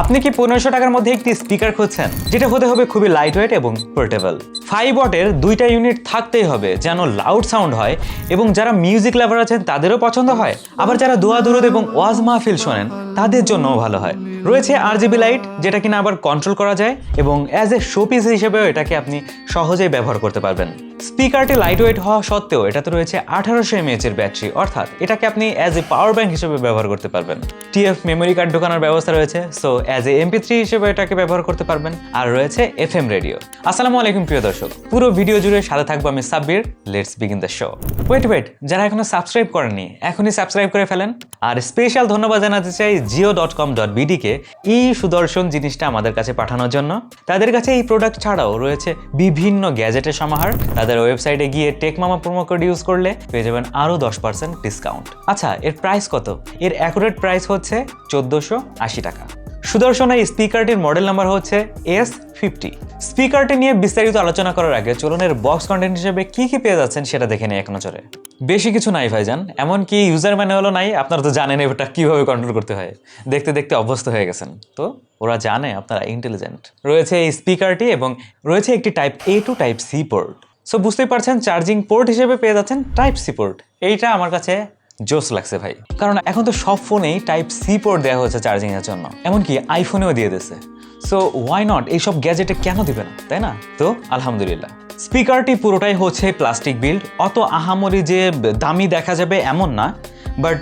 আপনি কি পনেরোশো টাকার মধ্যে একটি স্পিকার খুঁজছেন? যেটা হতে হবে খুবই লাইট ওয়েট এবং পোর্টেবল ফাইভ ওয়াটের দুইটা ইউনিট থাকতেই হবে, যেন লাউড সাউন্ড হয় এবং যারা মিউজিক লাভার আছেন, তাদেরও পছন্দ হয়। আবার যারা দোয়া দুরুদ এবং ওয়াজ মাহফিল শোনেন, তাদের জন্যও ভালো হয়। রয়েছে আর জিবি লাইট যেটা কিনা আবার কন্ট্রোল করা যায় এবং অ্যাজ এ শোপিস হিসেবেও এটাকে আপনি সহজেই ব্যবহার করতে পারবেন। স্পিকারটি লাইট ওয়েট হওয়া সত্ত্বেও এটাতে রয়েছে আঠারোশো এমএএচ এর ব্যাটারি অর্থাৎ এটাকে আপনি অ্যাজ এ পাওয়ার ব্যাংক হিসেবে ব্যবহার করতে পারবেন। টিএফ মেমোরি কার্ড ঢোকানোর ব্যবস্থা রয়েছে so as a MP three হিসেবে এটাকে ব্যবহার করতে পারবেন। আর রয়েছে এফ এম রেডিও আসসালামু আলাইকুম, প্রিয় দর্শক। পুরো ভিডিও জুড়ে সাথে থাকব আমি Sabbir. Let's begin the show wait wait যারা এখনও সাবস্ক্রাইব করেননি, এখনই সাবস্ক্রাইব করে ফেলেন। আর স্পেশাল ধন্যবাদ জানাতে চাই জিও ডট কম ডট বিডিকে এই সুদর্শন জিনিসটা আমাদের কাছে পাঠানোর জন্য। তাদের কাছে এই প্রোডাক্ট ছাড়াও রয়েছে বিভিন্ন গ্যাজেটের সমাহার। তাদের ওয়েবসাইটে গিয়ে টেক মামা প্রোমো কোড ইউজ করলে পেয়ে যাবেন আরও দশ পার্সেন্ট ডিসকাউন্ট। আচ্ছা এর প্রাইস কত? এর অ্যাকুরেট প্রাইস হচ্ছে চোদ্দোশো আশি টাকা। সুদর্শন এই স্পিকারটির মডেল নাম্বার হচ্ছে এস ফিফটি। স্পিকারটি নিয়ে বিস্তারিত আলোচনা করার আগে চলুন এর বক্স কন্টেন্ট হিসেবে কি কি পেয়ে যাচ্ছেন সেটা দেখে নিই এক নজরে। বেশি কিছু নাই ভাইজান, এমনকি ইউজার ম্যানুয়ালও নাই, আপনারা তো জানেন এটা কীভাবে কন্ট্রোল করতে হয়। দেখতে দেখতে অভ্যস্ত হয়ে গেছেন। তো ওরা জানে আপনারা ইন্টেলিজেন্ট রয়েছে এই স্পিকারটি এবং রয়েছে একটি type A two type C port so বুঝতেই পারছেন চার্জিং পোর্ট হিসেবে পেয়ে যাচ্ছেন টাইপ সি পোর্ট এইটা আমার কাছে জোস লাগছে ভাই। কারণ এখন তো সব ফোনেই টাইপ সি পোর্ট দেওয়া হচ্ছে চার্জিং এর জন্য। এমনকি আইফোনেও দিয়ে দিচ্ছে সো ওয়াই নট এইসব গ্যাজেটে কেন দিবে না? তাই না? তো, আলহামদুলিল্লাহ। স্পিকারটি পুরোটাই হচ্ছে প্লাস্টিক বিল্ড অত আহামরি যে দামি দেখা যাবে এমন না বাট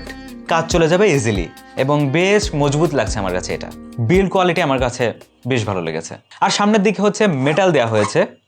কাজ চলে যাবে ইজিলি এবং বেশ মজবুত লাগছে আমার কাছে এটা। বিল্ড কোয়ালিটি আমার কাছে বেশ ভালো লেগেছে। আর সামনের দিকে হচ্ছে মেটাল দেওয়া হয়েছে।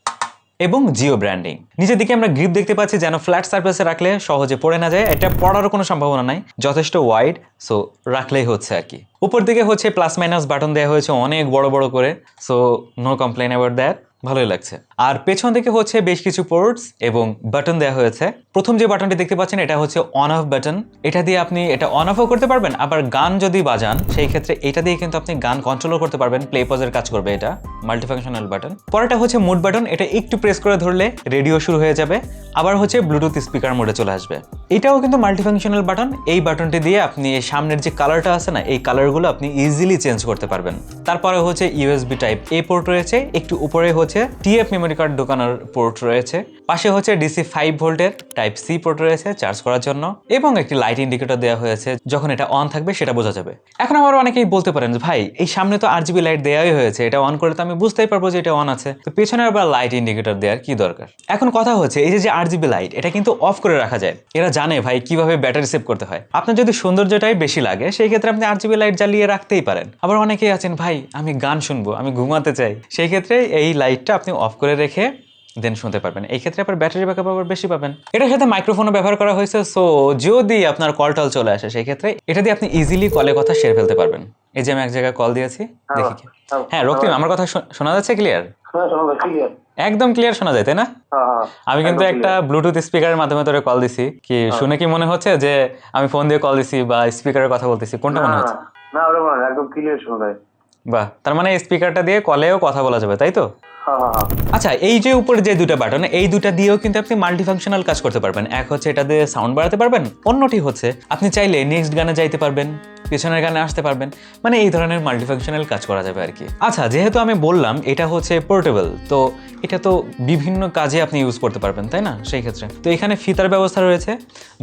এবং জিও ব্র্যান্ডিং। নিচের দিকে আমরা গ্রিপ দেখতে পাচ্ছি যেন ফ্ল্যাট সার্ফেসে রাখলে সহজে পড়ে না যায়। এটা পড়ারও কোনো সম্ভাবনা নাই, যথেষ্ট ওয়াইড সো রাখলেই হচ্ছে আর কি। উপর দিকে হচ্ছে প্লাস মাইনাস বাটন দেওয়া হয়েছে অনেক বড় বড় করে so no complain about that ভালোই লাগছে। আর পেছন দিকে হচ্ছে বেশ কিছু পোর্টস এবং বাটন দেওয়া হয়েছে। প্রথম যে বাটনটি দেখতে পাচ্ছেন, এটা হচ্ছে অন অফ বাটন এটা দিয়ে আপনি এটা অন অফও করতে পারবেন, আবার গান যদি বাজান, সেই ক্ষেত্রে এটা দিয়ে কিন্তু আপনি গান কন্ট্রোলও করতে পারবেন প্লে পজের কাজ করবে এটা মাল্টিফাংশনাল বাটন পরেরটা হচ্ছে মুড বাটন এটা একটু প্রেস করে ধরলে রেডিও শুরু হয়ে যাবে, আবার হচ্ছে ব্লুটুথ স্পিকার মোডে চলে আসবে। এটাও কিন্তু মাল্টিফাংশনাল বাটন এই বাটনটি দিয়ে আপনি সামনের যে কালারটা আছে না, এই কালারগুলো আপনি ইজিলি চেঞ্জ করতে পারবেন। তারপরে হচ্ছে ইউএসবি টাইপ এ পোর্ট রয়েছে, একটু উপরে হচ্ছে টিএফ মেমোরি কার্ড ঢোকানোর পোর্ট রয়েছে। পাশে হচ্ছে ডিসি ফাইভ ভোল্টের টাইপ সি পোর্ট রয়েছে চার্জ করার জন্য এবং একটি লাইট ইন্ডিকেটর দেওয়া হয়েছে যখন এটা অন থাকবে সেটা বোঝা যাবে। এখন আবার অনেকেই বলতে পারেন ভাই, এই সামনে তো আরজিবি লাইট দেওয়াই হয়েছে, এটা অন করলে তো আমি বুঝতেই পারব যে এটা অন আছে। তো পেছনে আবার লাইট ইন্ডিকেটর দেওয়ার কি দরকার? এখন কথা হচ্ছে, এই যে যে আরজিবি লাইট এটা কিন্তু অফ করে রাখা যায়। এরা জানে ভাই কীভাবে ব্যাটারি সেভ করতে হয়। আপনার যদি সৌন্দর্যটাই বেশি লাগে, সেই ক্ষেত্রে আপনি আরজিবি লাইট জ্বালিয়ে রাখতেই পারেন। আবার অনেকেই আছেন, ভাই, আমি গান শুনব, আমি ঘুমাতে চাই। সেই ক্ষেত্রে এই লাইটটা আপনি অফ করে রেখে দেন শুনতে পারবেন। এই ক্ষেত্রে আপনার ব্যাটারি ব্যাকআপ আবার বেশি পাবেন। এটার সাথে মাইক্রোফোনও ব্যবহার করা হয়েছে সো যদি আপনার কল টল চলে আসে সেই ক্ষেত্রে এটা দিয়ে আপনি ইজিলি কলে কথা সেরে ফেলতে পারবেন। এই যে আমি এক জায়গায় কল দিয়েছি দেখি কি। হ্যাঁ, হ্যাঁ রক্তিম আমার কথা শোনা যাচ্ছে ক্লিয়ার? একদম ক্লিয়ার শোনা যায় তাই না? হ্যাঁ, হ্যাঁ। আমি কিন্তু একটা ব্লুটুথ স্পিকারের মাধ্যমে তোরে কল দিছি। কি শুনে কি মনে হচ্ছে যে আমি ফোন দিয়ে কল দিছি বা স্পিকারের কথা বলতেছি? কোনটা মনে হচ্ছে? না, হয়, একদম ক্লিয়ার শোনা যায়। বাহ তার মানে স্পিকারটা দিয়ে কলেও কথা বলা যাবে তাই তো? হ্যাঁ হ্যাঁ হ্যাঁ আচ্ছা এই যে উপরে যে দুটো বাটন এই দুটা দিয়েও কিন্তু আপনি মাল্টিফাংশনাল কাজ করতে পারবেন। এক হচ্ছে এটা দিয়ে সাউন্ড বাড়াতে পারবেন, অন্যটি হচ্ছে আপনি চাইলে নেক্সট গানে যাইতে পারবেন, পেছনের গানে আসতে পারবেন মানে এই ধরনের মাল্টিফাংশনাল কাজ করা যাবে আর কি আচ্ছা যেহেতু আমি বললাম এটা হচ্ছে পোর্টেবল তো এটা তো বিভিন্ন কাজে আপনি ইউজ করতে পারবেন, তাই না? সেই ক্ষেত্রে। তো এখানে ফিতার ব্যবস্থা রয়েছে।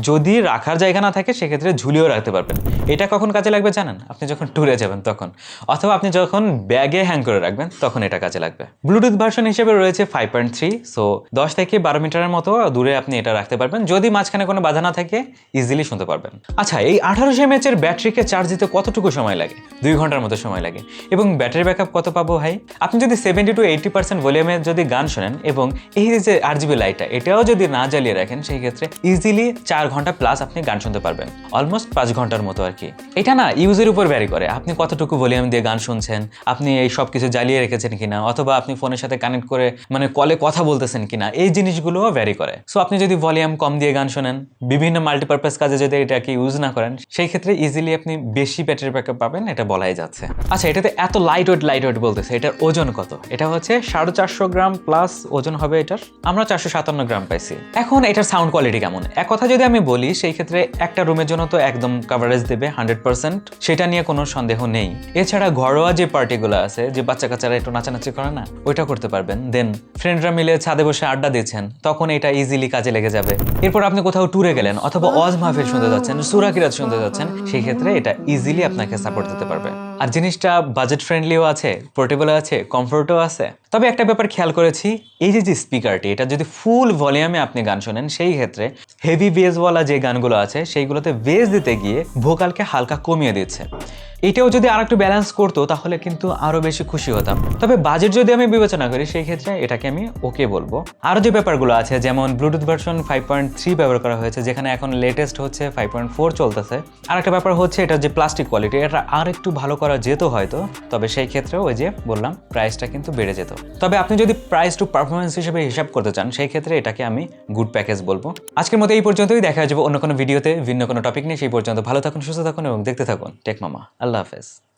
যদি রাখার জায়গা না থাকে, সেক্ষেত্রে ঝুলিয়েও রাখতে পারবেন। এটা কখন কাজে লাগবে জানেন? আপনি যখন ট্যুরে যাবেন তখন। অথবা আপনি যখন ব্যাগে হ্যাং করে রাখবেন, তখন এটা কাজে লাগবে। ব্লুটুথ ভার্সন হিসেবে রয়েছে ফাইভ পয়েন্ট থ্রি সো দশ থেকে বারো মিটারের মতো দূরে আপনি এটা রাখতে পারবেন। যদি মাঝখানে কোনো বাধা না থাকে ইজিলি শুনতে পারবেন। আচ্ছা এই আঠারোশো এমএচ এর ব্যাটারিকে চার্জ দিতে কতটুকু সময় লাগে? দুই ঘণ্টার মতো সময় লাগে। এবং ব্যাটারি ব্যাকআপ কত পাবো ভাই? আপনি যদি সেভেন্টি টু এইটি পার্সেন্ট ভলিউমে যদি গান শোনেন এবং এই যে আরজিবি লাইটটা এটাও যদি না জ্বালিয়ে রাখেন, সেই ক্ষেত্রে ইজিলি চার ঘণ্টা প্লাস আপনি গান শুনতে পারবেন। অলমোস্ট পাঁচ ঘণ্টার মতো আর কি। এটা না ইউজের উপর ভ্যারি করে। আপনি কতটুকু ভলিউম দিয়ে গান শুনছেন? আপনি এই সব কিছু জ্বালিয়ে রেখেছেন কিনা? অথবা আপনি ফোনের সাথে কানেক্ট করে মানে কলে কথা বলতেছেন কিনা, এই জিনিসগুলোও ভ্যারি করে। সো আপনি যদি ভলিউম কম দিয়ে গান শোনেন, বিভিন্ন মাল্টিপারপাস কাজে যদি এটাকে ইউজ না করেন, সেই ক্ষেত্রে ইজিলি আপনি বেশি ব্যাটারি ব্যাকআপ পাবেন, এটা বলাই যাচ্ছে। আচ্ছা এটাতে এত লাইট ওয়েট লাইট ওয়েট বলতেছে, এটার ওজন কত? এটা হচ্ছে সাড়ে চারশো গ্রাম প্লাস ওজন হবে এটার, আমরা চারশো সাতান্ন গ্রাম পাইছি। এখন এটার সাউন্ড কোয়ালিটি কেমন? এক কথা যদি আমি বলি, সেই ক্ষেত্রে একটা রুমের জন্য তো একদম কাভারেজ দেবে হান্ড্রেড পার্সেন্ট সেটা নিয়ে কোনো সন্দেহ নেই। এছাড়া ঘরোয়া যে পার্টিগুলো আছে, যে বাচ্চা কাচ্চারা একটু নাচানাচি করে না, ওইটা করতে পারবেন। দেন ফ্রেন্ডরা মিলে ছাদে বসে আড্ডা দিচ্ছেন। তখন এটা ইজিলি কাজে লেগে যাবে। এরপর আপনি কোথাও ট্যুরে গেলেন অথবা অজ মাহফিল শুনতে যাচ্ছেন সুরাকিরাত শুনতে যাচ্ছেন সেই ক্ষেত্রে এটা ইজিলি আপনাকে সাপোর্ট দিতে পারবে। আর জিনিসটা বাজেট ফ্রেন্ডলিও আছে পোর্টেবলও আছে কমফোর্টও আছে। তবে একটা ব্যাপার খেয়াল করেছি, এই যে যে স্পিকারটি এটা যদি ফুল ভলিউমে আপনি গান শোনেন, সেই ক্ষেত্রে হেভি বেসওয়ালা যে গানগুলো আছে, সেইগুলোতে বেস দিতে গিয়ে ভোকালকে হালকা কমিয়ে দিচ্ছে। এটাও যদি আর একটু ব্যালেন্স করতো, তাহলে কিন্তু আরও বেশি খুশি হতাম। তবে বাজেট যদি আমি বিবেচনা করি, সেই ক্ষেত্রে এটাকে আমি ওকে বলব। আরও যে ব্যাপারগুলো আছে, যেমন Bluetooth version five point three ব্যবহার করা হয়েছে, যেখানে এখন লেটেস্ট হচ্ছে ফাইভ পয়েন্ট ফোর চলতেছে। আর একটা ব্যাপার হচ্ছে, এটা যে প্লাস্টিক কোয়ালিটি এটা আর একটু ভালো করা যেত হয়তো, তবে সেই ক্ষেত্রে ওই যে বললাম প্রাইসটা কিন্তু বেড়ে যেত। তবে আপনি যদি প্রাইস টু পারফরমেন্স হিসেবে হিসাব করতে চান, সেই ক্ষেত্রে এটাকে আমি গুড প্যাকেজ বলব। আজকের মতো এই পর্যন্তই, দেখা যাবে অন্য কোনো ভিডিওতে ভিন্ন কোনো টপিক নিয়ে। সেই পর্যন্ত ভালো থাকুন, সুস্থ থাকুন এবং দেখতে থাকুন টেক মামা আল্লাহ হাফেজ।